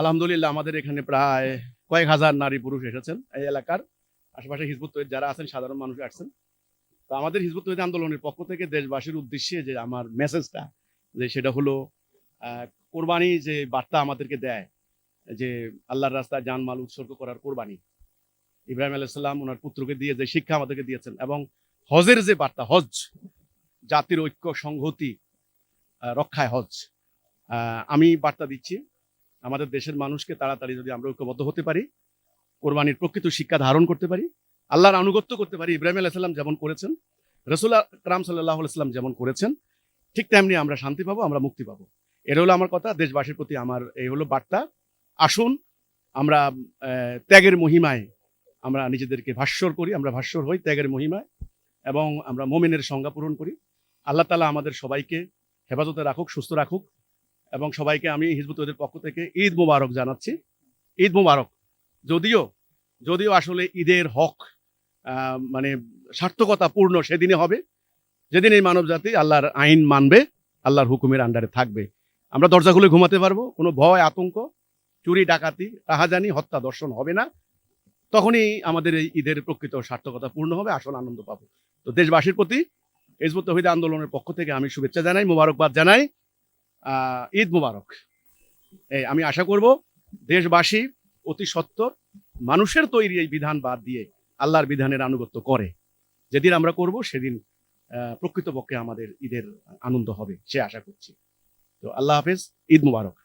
আলহামদুলিল্লাহ, আমাদের এখানে প্রায় কয়েক হাজার নারী পুরুষ এসেছেন এই এলাকার। আশেপাশে হিজবুত তৈরি যারা আছেন, সাধারণ মানুষ আসছেন। তো আমাদের হিজবুত তৈরি আন্দোলনের পক্ষ থেকে দেশবাসীর উদ্দেশ্যে যে আমার মেসেজটা যে সেটা হলো কোরবানি যে বার্তা আমাদেরকে দেয়, যে আল্লাহর রাস্তায় জানমাল উৎসর্গ করার কোরবানি। ইব্রাহিম আলাইসাল্লাম ওনার পুত্রকে দিয়ে যে শিক্ষা আমাদেরকে দিয়েছেন এবং হজের যে বার্তা, হজ, জাতির ঐক্য, সংহতি রক্ষায় হজ। আমি বার্তা দিচ্ছি আমাদের দেশের মানুষকে তাড়াতাড়ি যদি আমরা ঐক্যবদ্ধ হতে পারি, কোরবানির প্রকৃত শিক্ষা ধারণ করতে পারি, আল্লাহর আনুগত্য করতে পারি, ইব্রাহিম আলাইসাল্লাম যেমন করেছেন রসুল্লাহ রাম সাল্লাহ সাল্লাম যেমন করেছেন, ঠিক তেমনি আমরা শান্তি পাবো, আমরা মুক্তি পাবো। এটা হলো আমার কথা, দেশবাসীর প্রতি আমার এই হলো বার্তা। আসুন, আমরা ত্যাগের মহিমায় আমরা নিজেদেরকে ভাস্বর করি, আমরা ভাস্বর হই ত্যাগের মহিমায়, এবং আমরা মোমেনের সংজ্ঞা পূরণ করি। আল্লাহ তালা আমাদের সবাইকে হেফাজতে রাখুক, সুস্থ রাখুক। এবং সবাইকে আমি হিজবুতদের পক্ষ থেকে ঈদ মোবারক জানাচ্ছি। ঈদ মোবারক যদিও যদিও আসলে ঈদের হক মানে সার্থকতা পূর্ণ সেদিনে হবে। যেদিন এই মানব জাতি আল্লাহর আইন মানবে, আল্লাহর হুকুমের আন্ডারে থাকবে। আমরা দরজা খুলে ঘুমাতে পারব, কোনো ভয়, আতঙ্ক, চুরি, ডাকাতি, রাহাজানি, হত্যা, দর্শন হবে না। তখনই আমাদের এই ঈদের প্রকৃত সার্থকতা পূর্ণ হবে, আসল আনন্দ পাবো। তো দেশবাসীর প্রতি হিজবুত তহিদ আন্দোলনের পক্ষ থেকে আমি শুভেচ্ছা জানাই, মোবারকবাদ জানাই। ঈদ মুবারক। এই, আমি আশা করব দেশবাসী অতি সত্তর মানুষের তৈরি এই বিধান বাদ দিয়ে আল্লাহর বিধানের আনুগত্য করে। যেদিন আমরা করব, সেদিন প্রকৃতপক্ষে আমাদের ঈদের আনন্দ হবে, সে আশা করছি। তো আল্লাহ হাফেজ, ঈদ মুবারক।